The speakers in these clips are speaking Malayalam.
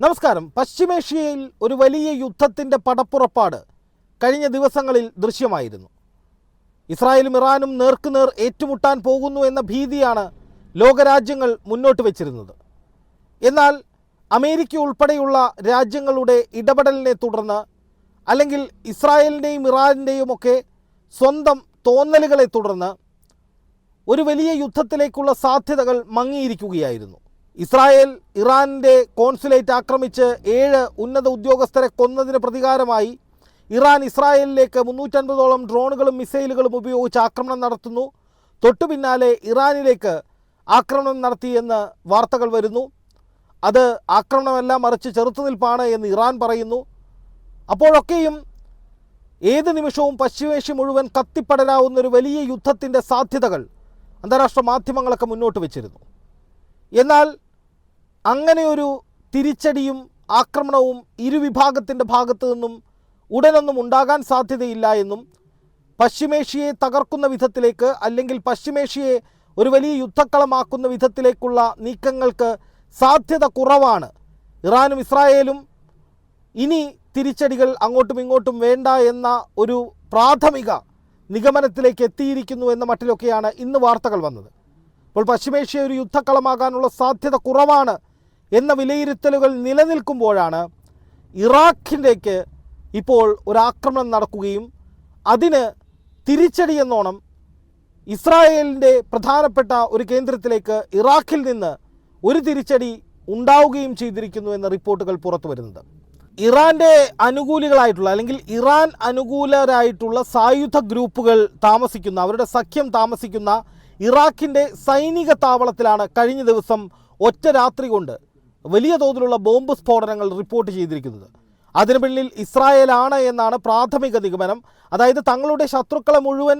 നമസ്കാരം. പശ്ചിമേഷ്യയിൽ ഒരു വലിയ യുദ്ധത്തിന്റെ പടപ്പുറപ്പാട് കഴിഞ്ഞ ദിവസങ്ങളിൽ ദൃശ്യമായിരുന്നു. ഇസ്രായേലും ഇറാനും നേർക്കുനേർ ഏറ്റുമുട്ടാൻ പോകുന്നു എന്ന ഭീതിയാണ് ലോകരാജ്യങ്ങൾ മുന്നോട്ട് വെച്ചിരുന്നത്. എന്നാൽ അമേരിക്ക ഉൾപ്പെടെയുള്ള രാജ്യങ്ങളുടെ ഇടപെടലിനെ തുടർന്ന് അല്ലെങ്കിൽ ഇസ്രായേലിന്റെയും ഇറാനിന്റെയും ഒക്കെ സ്വന്തം തോന്നലുകളെ തുടർന്ന് ഒരു വലിയ യുദ്ധത്തിലേക്കുള്ള സാധ്യതകൾ മങ്ങിയിരിക്കുകയായിരുന്നു. ഇസ്രായേൽ ഇറാനിന്റെ കോൺസുലേറ്റ് ആക്രമിച്ച് ഏഴ് ഉന്നത ഉദ്യോഗസ്ഥരെ കൊന്നതിന് പ്രതികാരമായി ഇറാൻ ഇസ്രായേലിലേക്ക് മുന്നൂറ്റൻപതോളം ഡ്രോണുകളും മിസൈലുകളും ഉപയോഗിച്ച് ആക്രമണം നടത്തുന്നു. തൊട്ടു പിന്നാലെ ഇറാനിലേക്ക് ആക്രമണം നടത്തിയെന്ന് വാർത്തകൾ വരുന്നു. അത് ആക്രമണമല്ല മറിച്ച് ചെറുത്തുനിൽപ്പാണ് എന്ന് ഇറാൻ പറയുന്നു. അപ്പോഴൊക്കെയും ഏത് നിമിഷവും പശ്ചിമേഷ്യ മുഴുവൻ കത്തിപ്പടരാവുന്ന ഒരു വലിയ യുദ്ധത്തിന്റെ സാധ്യതകൾ അന്താരാഷ്ട്ര മാധ്യമങ്ങളൊക്കെ മുന്നോട്ട് വെച്ചിരുന്നു. എന്നാൽ അങ്ങനെയൊരു തിരിച്ചടിയും ആക്രമണവും ഇരുവിഭാഗത്തിന്റെ ഭാഗത്തു നിന്നും ഉടനൊന്നും ഉണ്ടാകാൻ സാധ്യതയില്ല എന്നും പശ്ചിമേഷ്യയെ തകർക്കുന്ന വിധത്തിലേക്ക് അല്ലെങ്കിൽ പശ്ചിമേഷ്യയെ ഒരു വലിയ യുദ്ധക്കളമാക്കുന്ന വിധത്തിലേക്കുള്ള നീക്കങ്ങൾക്ക് സാധ്യത കുറവാണ്. ഇറാനും ഇസ്രായേലും ഇനി തിരിച്ചടികൾ അങ്ങോട്ടും ഇങ്ങോട്ടും വേണ്ട എന്ന ഒരു പ്രാഥമിക നിഗമനത്തിലേക്ക് എത്തിയിരിക്കുന്നു എന്ന മട്ടിലൊക്കെയാണ് ഇന്ന് വാർത്തകൾ വന്നത്. അപ്പോൾ പശ്ചിമേഷ്യ ഒരു യുദ്ധക്കളമാകാനുള്ള സാധ്യത കുറവാണ് എന്ന വിലയിരുത്തലുകൾ നിലനിൽക്കുമ്പോഴാണ് ഇറാഖിലേക്ക് ഇപ്പോൾ ഒരാക്രമണം നടക്കുകയും അതിന് തിരിച്ചടി എന്നോണം ഇസ്രായേലിന്റെ പ്രധാനപ്പെട്ട ഒരു കേന്ദ്രത്തിലേക്ക് ഇറാഖിൽ നിന്ന് ഒരു തിരിച്ചടി ഉണ്ടാവുകയും ചെയ്തിരിക്കുന്നു എന്ന റിപ്പോർട്ടുകൾ പുറത്തു വരുന്നത് ഇറാന്റെ അനുകൂലികളായിട്ടുള്ള അല്ലെങ്കിൽ ഇറാൻ അനുകൂലരായിട്ടുള്ള സായുധ ഗ്രൂപ്പുകൾ താമസിക്കുന്ന അവരുടെ സഖ്യം താമസിക്കുന്ന ഇറാഖിന്റെ സൈനിക താവളത്തിലാണ് കഴിഞ്ഞ ദിവസം ഒറ്റ രാത്രി കൊണ്ട് വലിയ തോതിലുള്ള ബോംബ് സ്ഫോടനങ്ങൾ റിപ്പോർട്ട് ചെയ്തിരിക്കുന്നത്. അതിനു പിന്നിൽ ഇസ്രായേലാണ് എന്നാണ് പ്രാഥമിക നിഗമനം. അതായത് തങ്ങളുടെ ശത്രുക്കളെ മുഴുവൻ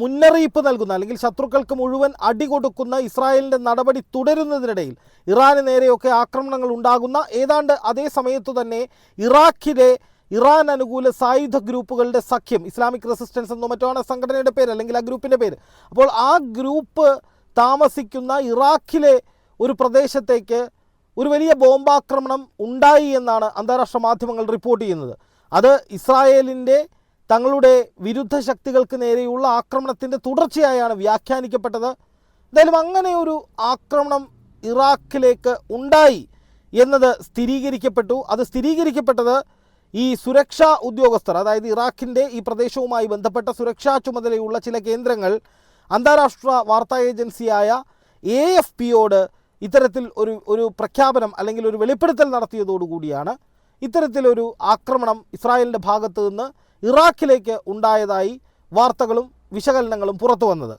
മുന്നറിയിപ്പ് നൽകുന്ന അല്ലെങ്കിൽ ശത്രുക്കൾക്ക് മുഴുവൻ അടി കൊടുക്കുന്ന ഇസ്രായേലിന്റെ നടപടി തുടരുന്നതിനിടയിൽ ഇറാന് നേരെയൊക്കെ ആക്രമണങ്ങൾ ഉണ്ടാകുന്ന ഏതാണ്ട് അതേ സമയത്തു തന്നെ ഇറാഖിലെ ഇറാൻ അനുകൂല സായുധ ഗ്രൂപ്പുകളുടെ സഖ്യം ഇസ്ലാമിക് റെസിസ്റ്റൻസ് എന്നോ മറ്റോ ആണ് സംഘടനയുടെ പേര് അല്ലെങ്കിൽ ആ ഗ്രൂപ്പിന്റെ പേര്. അപ്പോൾ ആ ഗ്രൂപ്പ് താമസിക്കുന്ന ഇറാഖിലെ ഒരു പ്രദേശത്തേക്ക് ഒരു വലിയ ബോംബാക്രമണം ഉണ്ടായി എന്നാണ് അന്താരാഷ്ട്ര മാധ്യമങ്ങൾ റിപ്പോർട്ട് ചെയ്യുന്നത്. അത് ഇസ്രായേലിന്റെ തങ്ങളുടെ വിരുദ്ധ ശക്തികൾക്ക് നേരെയുള്ള ആക്രമണത്തിന്റെ തുടർച്ചയായാണ് വ്യാഖ്യാനിക്കപ്പെട്ടത്. എന്തായാലും അങ്ങനെ ഒരു ആക്രമണം ഇറാഖിലേക്ക് ഉണ്ടായി എന്നത് സ്ഥിരീകരിക്കപ്പെട്ടു. അത് സ്ഥിരീകരിക്കപ്പെട്ടത് ഈ സുരക്ഷാ ഉദ്യോഗസ്ഥർ അതായത് ഇറാഖിന്റെ ഈ പ്രദേശവുമായി ബന്ധപ്പെട്ട സുരക്ഷാ ചുമതലയുള്ള ചില കേന്ദ്രങ്ങൾ അന്താരാഷ്ട്ര വാർത്താ ഏജൻസിയായ എ എഫ് പിയോട് ഇത്തരത്തിൽ ഒരു ഒരു പ്രഖ്യാപനം അല്ലെങ്കിൽ ഒരു വെളിപ്പെടുത്തൽ നടത്തിയതോടുകൂടിയാണ് ഇത്തരത്തിലൊരു ആക്രമണം ഇസ്രായേലിന്റെ ഭാഗത്തു നിന്ന് ഇറാഖിലേക്ക് ഉണ്ടായതായി വാർത്തകളും വിശകലനങ്ങളും പുറത്തു വന്നത്.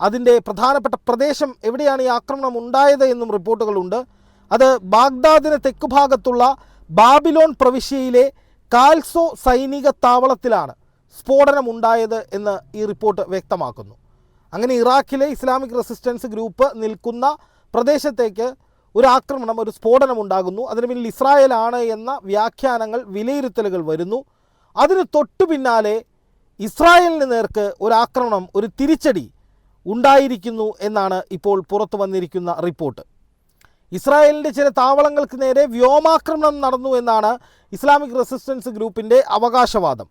അതിന്റെ പ്രധാനപ്പെട്ട പ്രദേശം എവിടെയാണ് ഈ ആക്രമണം ഉണ്ടായത് എന്നും റിപ്പോർട്ടുകളുണ്ട്. അത് ബാഗ്ദാദിന് തെക്ക് ഭാഗത്തുള്ള ബാബിലോൺ പ്രവിശ്യയിലെ കാൽസോ സൈനിക താവളത്തിലാണ് സ്ഫോടനം ഉണ്ടായത് എന്ന് ഈ റിപ്പോർട്ട് വ്യക്തമാക്കുന്നു. അങ്ങനെ ഇറാഖിലെ ഇസ്ലാമിക് റെസിസ്റ്റൻസ് ഗ്രൂപ്പ് നിൽക്കുന്ന പ്രദേശത്തേക്ക് ഒരു ആക്രമണം ഒരു സ്ഫോടനം ഉണ്ടാകുന്നു അതിന് പിന്നിൽ ഇസ്രായേലാണ് എന്ന വ്യാഖ്യാനങ്ങൾ വിലയിരുത്തലുകൾ വരുന്നു. അതിന് തൊട്ടു പിന്നാലെ ഇസ്രായേലിന് നേർക്ക് ഒരു ആക്രമണം ഒരു തിരിച്ചടി ഉണ്ടായിരിക്കുന്നു എന്നാണ് ഇപ്പോൾ പുറത്തു വന്നിരിക്കുന്ന റിപ്പോർട്ട്. ഇസ്രായേലിന്റെ ചില താവളങ്ങൾക്ക് നേരെ വ്യോമാക്രമണം നടന്നു എന്നാണ് ഇസ്ലാമിക് റെസിസ്റ്റൻസ് ഗ്രൂപ്പിന്റെ അവകാശവാദം.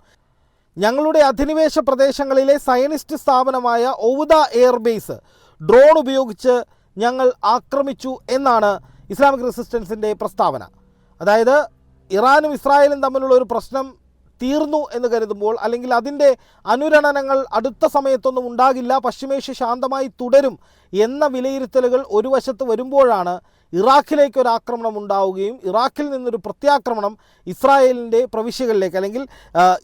ഞങ്ങളുടെ അധിനിവേശ പ്രദേശങ്ങളിലെ സയനിസ്റ്റ് സ്ഥാപനമായ ഔദ എയർബേസ് ഡ്രോൺ ഉപയോഗിച്ച് ഞങ്ങൾ ആക്രമിച്ചു എന്നാണ് ഇസ്ലാമിക് റെസിസ്റ്റൻസിന്റെ പ്രസ്താവന. അതായത് ഇറാനും ഇസ്രായേലും തമ്മിലുള്ള ഒരു പ്രശ്നം തീർന്നു എന്ന് കരുതുമ്പോൾ അല്ലെങ്കിൽ അതിന്റെ അനുരണനങ്ങൾ അടുത്ത സമയത്തൊന്നും ഉണ്ടാകില്ല പശ്ചിമേഷ്യ ശാന്തമായി തുടരും എന്ന വിലയിരുത്തലുകൾ ഒരു വശത്ത് വരുമ്പോഴാണ് ഇറാഖിലേക്ക് ഒരു ആക്രമണം ഉണ്ടാവുകയും ഇറാഖിൽ നിന്നൊരു പ്രത്യാക്രമണം ഇസ്രായേലിന്റെ പ്രവിശ്യകളിലേക്ക് അല്ലെങ്കിൽ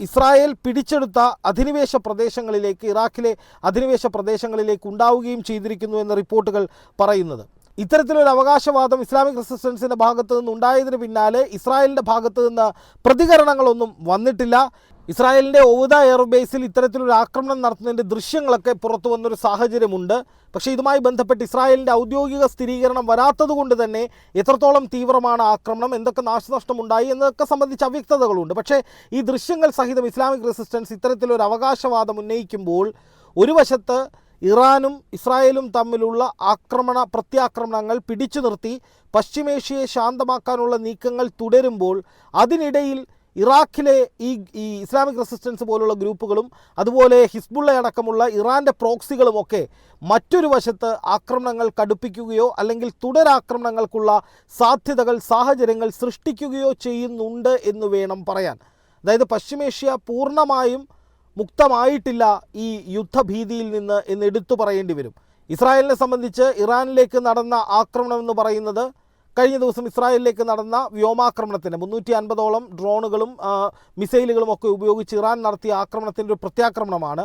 ഇസ്രായേൽ പിടിച്ചെടുത്ത അധിനിവേശ പ്രദേശങ്ങളിലേക്ക് ഇറാഖിലെ അധിനിവേശ പ്രദേശങ്ങളിലേക്ക് ഉണ്ടാവുകയും ചെയ്തിരിക്കുന്നു എന്ന റിപ്പോർട്ടുകൾ പറയുന്നത്. ഇത്തരത്തിലൊരു അവകാശവാദം ഇസ്ലാമിക് റെസിസ്റ്റൻസിന്റെ ഭാഗത്ത് നിന്ന് ഉണ്ടായതിന് പിന്നാലെ ഇസ്രായേലിന്റെ ഭാഗത്ത് നിന്ന് പ്രതികരണങ്ങളൊന്നും വന്നിട്ടില്ല. ഇസ്രായേലിന്റെ ഓവുദ എയർബേസിൽ ഇത്തരത്തിലൊരു ആക്രമണം നടത്തുന്നതിന്റെ ദൃശ്യങ്ങളൊക്കെ പുറത്തു വന്നൊരു സാഹചര്യമുണ്ട്. പക്ഷേ ഇതുമായി ബന്ധപ്പെട്ട് ഇസ്രായേലിന്റെ ഔദ്യോഗിക സ്ഥിരീകരണം വരാത്തതുകൊണ്ട് തന്നെ എത്രത്തോളം തീവ്രമാണ് ആക്രമണം എന്തൊക്കെ നാശനഷ്ടമുണ്ടായി എന്നതൊക്കെ സംബന്ധിച്ച് അവ്യക്തതകളുണ്ട്. പക്ഷേ ഈ ദൃശ്യങ്ങൾ സഹിതം ഇസ്ലാമിക് റെസിസ്റ്റൻസ് ഇത്തരത്തിലൊരു അവകാശവാദം ഉന്നയിക്കുമ്പോൾ ഒരു വശത്ത് ഇറാനും ഇസ്രായേലും തമ്മിലുള്ള ആക്രമണ പ്രത്യാക്രമണങ്ങൾ പിടിച്ചു നിർത്തി പശ്ചിമേഷ്യയെ ശാന്തമാക്കാനുള്ള നീക്കങ്ങൾ തുടരുമ്പോൾ അതിനിടയിൽ ഇറാഖിലെ ഈ ഈ ഇസ്ലാമിക് റെസിസ്റ്റൻസ് പോലുള്ള ഗ്രൂപ്പുകളും അതുപോലെ ഹിസ്ബുള്ള അടക്കമുള്ള ഇറാന്റെ പ്രോക്സികളുമൊക്കെ മറ്റൊരു വശത്ത് ആക്രമണങ്ങൾ കടുപ്പിക്കുകയോ അല്ലെങ്കിൽ തുടരാക്രമണങ്ങൾക്കുള്ള സാധ്യതകൾ സാഹചര്യങ്ങൾ സൃഷ്ടിക്കുകയോ ചെയ്യുന്നുണ്ട് എന്ന് വേണം പറയാൻ. അതായത് പശ്ചിമേഷ്യ പൂർണമായും മുക്തമായിട്ടില്ല ഈ യുദ്ധഭീതിയിൽ നിന്ന് എന്ന് എടുത്തു പറയേണ്ടി വരും. ഇസ്രായേലിനെ സംബന്ധിച്ച് ഇറാനിലേക്ക് നടന്ന ആക്രമണം എന്ന് പറയുന്നത് കഴിഞ്ഞ ദിവസം ഇസ്രായേലിലേക്ക് നടന്ന വ്യോമാക്രമണത്തിന് മുന്നൂറ്റി അൻപതോളം ഡ്രോണുകളും മിസൈലുകളും ഒക്കെ ഉപയോഗിച്ച് ഇറാൻ നടത്തിയ ആക്രമണത്തിന്റെ ഒരു പ്രത്യാക്രമണമാണ്.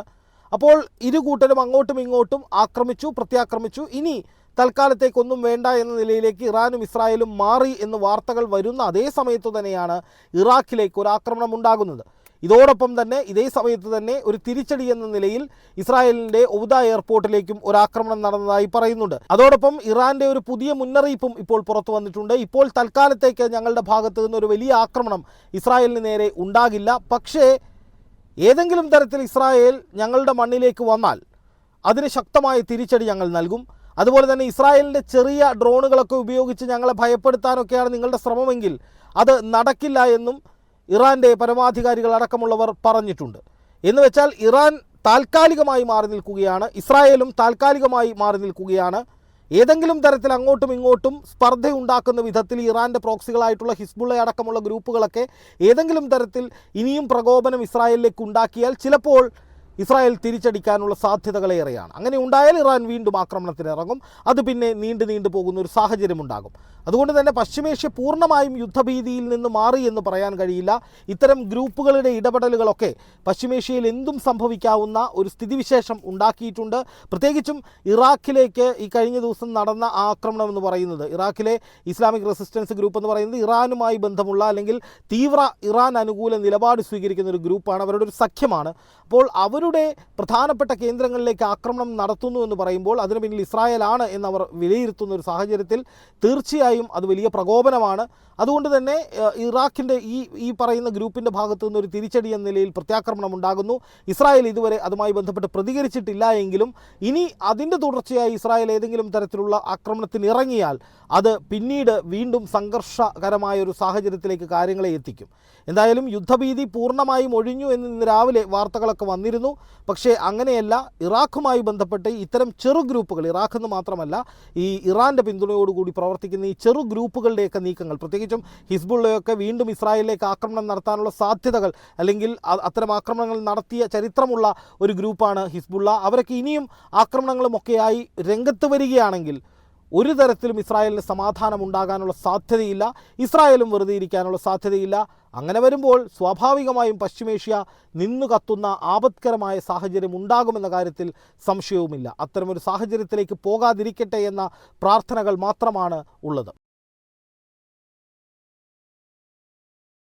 അപ്പോൾ ഇരു കൂട്ടരും അങ്ങോട്ടും ഇങ്ങോട്ടും ആക്രമിച്ചു പ്രത്യാക്രമിച്ചു. ഇനി തൽക്കാലത്തേക്കൊന്നും വേണ്ട എന്ന നിലയിലേക്ക് ഇറാനും ഇസ്രായേലും മാറി എന്ന് വാർത്തകൾ വരുന്ന അതേ സമയത്ത് തന്നെയാണ് ഇറാഖിലേക്ക് ഒരു ആക്രമണം ഉണ്ടാകുന്നത്. ഇതോടൊപ്പം തന്നെ ഇതേ സമയത്ത് തന്നെ ഒരു തിരിച്ചടി എന്ന നിലയിൽ ഇസ്രായേലിന്റെ ഒബുദ എയർപോർട്ടിലേക്കും ഒരു ആക്രമണം നടന്നതായി പറയുന്നുണ്ട്. അതോടൊപ്പം ഇറാന്റെ ഒരു പുതിയ മുന്നറിയിപ്പും ഇപ്പോൾ പുറത്തു വന്നിട്ടുണ്ട്. ഇപ്പോൾ തൽക്കാലത്തേക്ക് ഞങ്ങളുടെ ഭാഗത്ത് നിന്ന് ഒരു വലിയ ആക്രമണം ഇസ്രായേലിന് നേരെ ഉണ്ടാകില്ല. പക്ഷേ ഏതെങ്കിലും തരത്തിൽ ഇസ്രായേൽ ഞങ്ങളുടെ മണ്ണിലേക്ക് വന്നാൽ അതിന് ശക്തമായ തിരിച്ചടി ഞങ്ങൾ നൽകും. അതുപോലെ തന്നെ ഇസ്രായേലിന്റെ ചെറിയ ഡ്രോണുകളൊക്കെ ഉപയോഗിച്ച് ഞങ്ങളെ ഭയപ്പെടുത്താനൊക്കെയാണ് നിങ്ങളുടെ ശ്രമമെങ്കിൽ അത് നടക്കില്ല എന്നും ഇറാന്റെ പരമാധികാരികൾ അടക്കമുള്ളവർ പറഞ്ഞിട്ടുണ്ട്. എന്ന് വെച്ചാൽ ഇറാൻ താൽക്കാലികമായി മാറി നിൽക്കുകയാണ് ഇസ്രായേലും താൽക്കാലികമായി മാറി നിൽക്കുകയാണ്. ഏതെങ്കിലും തരത്തിൽ അങ്ങോട്ടും ഇങ്ങോട്ടും സ്പർദ്ധയുണ്ടാക്കുന്ന വിധത്തിൽ ഇറാന്റെ പ്രോക്സികളായിട്ടുള്ള ഹിസ്ബുള്ള അടക്കമുള്ള ഗ്രൂപ്പുകളൊക്കെ ഏതെങ്കിലും തരത്തിൽ ഇനിയും പ്രകോപനം ഇസ്രായേലിലേക്ക് ഉണ്ടാക്കിയാൽ ചിലപ്പോൾ ഇസ്രായേൽ തിരിച്ചടിക്കാനുള്ള സാധ്യതകളേറെയാണ്. അങ്ങനെ ഉണ്ടായാൽ ഇറാൻ വീണ്ടും ആക്രമണത്തിന് ഇറങ്ങും അത് പിന്നെ നീണ്ടു നീണ്ടു പോകുന്ന ഒരു സാഹചര്യം ഉണ്ടാകും. അതുകൊണ്ട് തന്നെ പശ്ചിമേഷ്യ പൂർണമായും യുദ്ധഭീതിയിൽ നിന്ന് മാറി എന്ന് പറയാൻ കഴിയില്ല. ഇത്തരം ഗ്രൂപ്പുകളുടെ ഇടപെടലുകളൊക്കെ പശ്ചിമേഷ്യയിൽ എന്തും സംഭവിക്കാവുന്ന ഒരു സ്ഥിതിവിശേഷം ഉണ്ടാക്കിയിട്ടുണ്ട്. പ്രത്യേകിച്ചും ഇറാഖിലേക്ക് ഈ കഴിഞ്ഞ ദിവസം നടന്ന ആക്രമണം എന്ന് പറയുന്നത്. ഇറാഖിലെ ഇസ്ലാമിക് റെസിസ്റ്റൻസ് ഗ്രൂപ്പ് എന്ന് പറയുന്നത് ഇറാനുമായി ബന്ധമുള്ള അല്ലെങ്കിൽ തീവ്ര ഇറാൻ അനുകൂല നിലപാട് സ്വീകരിക്കുന്ന ഒരു ഗ്രൂപ്പാണ്. അവരുടെ ഒരു സഖ്യമാണ്. അപ്പോൾ അവരുടെ പ്രധാനപ്പെട്ട കേന്ദ്രങ്ങളിലേക്ക് ആക്രമണം നടത്തുന്നു എന്ന് പറയുമ്പോൾ അതിന് പിന്നിൽ ഇസ്രായേൽ ഇസ്രായേലാണ് എന്നവർ വിലയിരുത്തുന്ന ഒരു സാഹചര്യത്തിൽ തീർച്ചയായും അത് വലിയ പ്രകോപനമാണ്. അതുകൊണ്ട് തന്നെ ഇറാഖിന്റെ ഈ ഈ പറയുന്ന ഗ്രൂപ്പിന്റെ ഭാഗത്തു നിന്ന് ഒരു തിരിച്ചടി എന്ന നിലയിൽ പ്രത്യാക്രമണം ഉണ്ടാകുന്നു. ഇസ്രായേൽ ഇതുവരെ അതുമായി ബന്ധപ്പെട്ട് പ്രതികരിച്ചിട്ടില്ല എങ്കിലും ഇനി അതിന്റെ തുടർച്ചയായി ഇസ്രായേൽ ഏതെങ്കിലും തരത്തിലുള്ള ആക്രമണത്തിന് ഇറങ്ങിയാൽ അത് പിന്നീട് വീണ്ടും സംഘർഷകരമായ ഒരു സാഹചര്യത്തിലേക്ക് കാര്യങ്ങളെ എത്തിക്കും. എന്തായാലും യുദ്ധഭീതി പൂർണമായും ഒഴിഞ്ഞു എന്ന് രാവിലെ വാർത്തകളൊക്കെ വന്നിരുന്നു. പക്ഷേ അങ്ങനെയല്ല ഇറാഖുമായി ബന്ധപ്പെട്ട് ഇത്തരം ചെറു ഗ്രൂപ്പുകൾ ഇറാഖ് എന്ന് മാത്രമല്ല ഈ ഇറാന്റെ പിന്തുണയോടുകൂടി പ്രവർത്തിക്കുന്ന ഈ ചെറു ഗ്രൂപ്പുകളുടെയൊക്കെ നീക്കങ്ങൾ പ്രത്യേകിച്ചും ഹിസ്ബുള്ളയൊക്കെ വീണ്ടും ഇസ്രായേലിലേക്ക് ആക്രമണം നടത്താനുള്ള സാധ്യതകൾ അല്ലെങ്കിൽ അത്തരം ആക്രമണങ്ങൾ നടത്തിയ ചരിത്രമുള്ള ഒരു ഗ്രൂപ്പാണ് ഹിസ്ബുള്ള. അവരൊക്കെ ഇനിയും ആക്രമണങ്ങളുമൊക്കെയായി രംഗത്ത് വരികയാണെങ്കിൽ ഒരു തരത്തിലും ഇസ്രായേലിന് സമാധാനം ഉണ്ടാകാനുള്ള സാധ്യതയില്ല ഇസ്രായേലും വെറുതെ ഇരിക്കാനുള്ള സാധ്യതയില്ല. അങ്ങനെ വരുമ്പോൾ സ്വാഭാവികമായും പശ്ചിമേഷ്യ നിന്നു കത്തുന്ന ആപത്കരമായ സാഹചര്യം ഉണ്ടാകുമെന്ന കാര്യത്തിൽ സംശയവുമില്ല. അത്തരമൊരു സാഹചര്യത്തിലേക്ക് പോകാതിരിക്കട്ടെ എന്ന പ്രാർത്ഥനകൾ മാത്രമാണ് ഉള്ളത്.